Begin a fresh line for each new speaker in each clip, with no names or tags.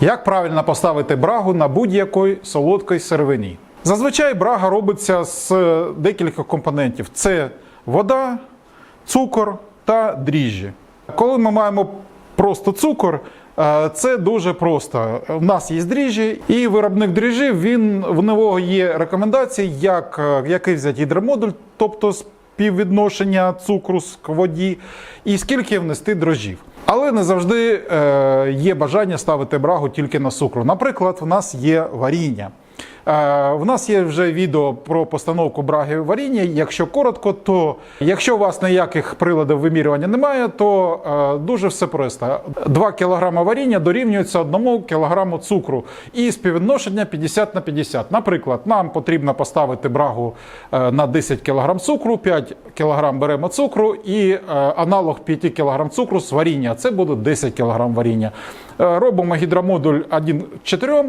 Як правильно поставити брагу на будь-якої солодкої сировині? Зазвичай брага робиться з е, декількох компонентів: це вода, цукор та дріжджі. Коли ми маємо просто цукор, е, це дуже просто. У нас є дріжджі, і виробник дріжджів, він в нього є рекомендації, як е, який взяти гідромодуль, тобто співвідношення цукру з воді, і скільки внести дрожжів. Але не завжди е, є бажання ставити брагу тільки на цукру. Наприклад, в нас є варіння. Е, В нас є вже відео про постановку браги варіння. Якщо коротко, то якщо у вас ніяких приладів вимірювання немає, то е, дуже все просто. 2 кг варіння дорівнюється 1 кг цукру і співвідношення 50 на 50. Наприклад, нам потрібно поставити брагу е, на 10 кг цукру, 5 кг беремо цукру і аналог 5 кг цукру з варіння. Це буде 10 кг варіння. Е, Робимо гідромодуль 1 4,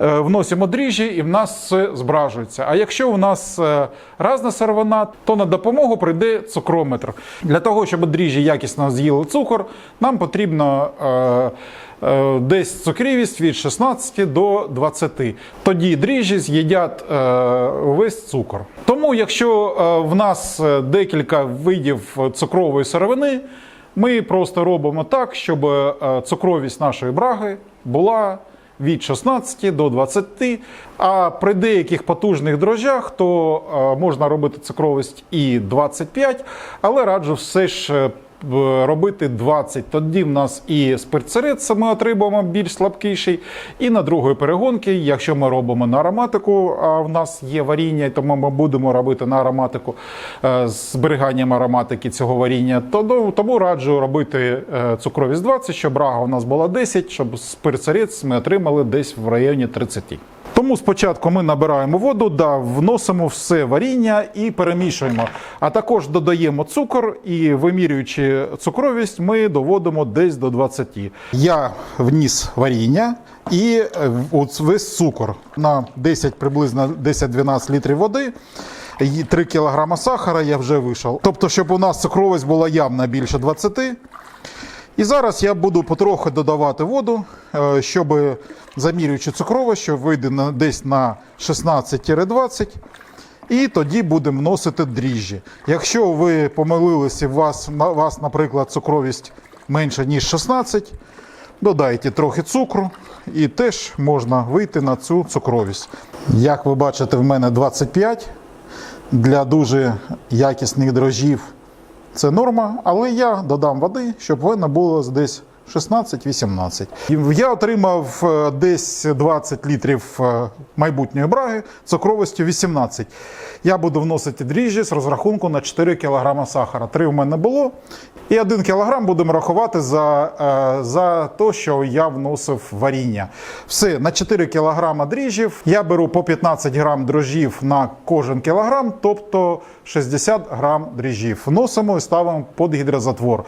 е, вносимо дріжджі і в нас все збражується. А якщо у нас е, разна сировина, то на допомогу прийде цукрометр. Для того, щоб дріжджі якісно з'їли цукор, нам потрібно десь цукрівість від 16 до 20. Тоді дріжджі з'їдять весь цукор. Тому, якщо в нас декілька видів цукрової сировини, ми просто робимо так, щоб е, цукровість нашої браги була від 16 до 20, а при деяких потужних дрожжах то е, можна робити цукровість і 25, але раджу все ж е, робити 20. Тоді в нас і спиртцерет ми отримуємо більш слабкіший, і на другої перегонки, якщо ми робимо на ароматику, а в нас є варіння, тому ми будемо робити на ароматику е, з зберіганням ароматики цього варіння, то тому раджу робити е, цукровість 20, щоб брага у нас була 10, щоб спиртцерет ми отримали десь в районі 30. Тому спочатку ми набираємо воду, да, вносимо все варіння і перемішуємо. А також додаємо цукор і вимірюючи цукровість, ми доводимо десь до 20. Я вніс варіння і е, весь цукор на 10 приблизно 10-12 літрів води. 3 кг сахара я вже вийшов. Тобто, щоб у нас цукровість була явно більше 20. І зараз я буду потроху додавати воду, е, щоб замірюючи цукровість, що вийде на, десь на 16-20. І тоді будемо вносити дріжджі. Якщо ви помилилися, у вас, вас, наприклад, цукровість менше, ніж 16, додайте трохи цукру і теж можна вийти на цю цукровість. Як ви бачите, в мене 25 для дуже якісних дрожжів це норма, але я додам води, щоб вона було десь 16-18. Я отримав е, десь 20 літрів е, майбутньої браги цукровістю 18. Я буду вносити дріжджі з розрахунку на 4 кг сахара. 3 в мене було. І 1 кг будемо рахувати за, е, за те, що я вносив варіння. Все, на 4 кг дріжджів я беру по 15 грам дрожжів на кожен кілограм, тобто 60 грам дріжджів. Вносимо і ставимо під гідрозатвор.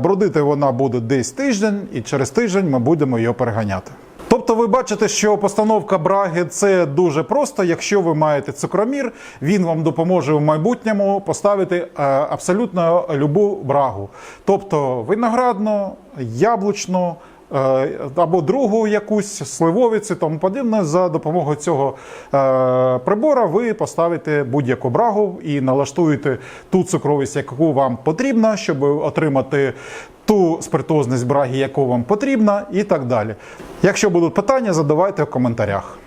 Бродити вона буде десь тиждень, і через тиждень ми будемо його переганяти. Тобто ви бачите, що постановка браги це дуже просто. Якщо ви маєте цукромір, він вам допоможе в майбутньому поставити е, абсолютно любу брагу. Тобто виноградну, яблучну. Е, Або другу якусь сливовиці, тому подібне. За допомогою цього е, прибора ви поставите будь-яку брагу і налаштуєте ту цукровість, яку вам потрібна, щоб отримати ту спиртозність браги, яку вам потрібна, і так далі. Якщо будуть питання, задавайте в коментарях.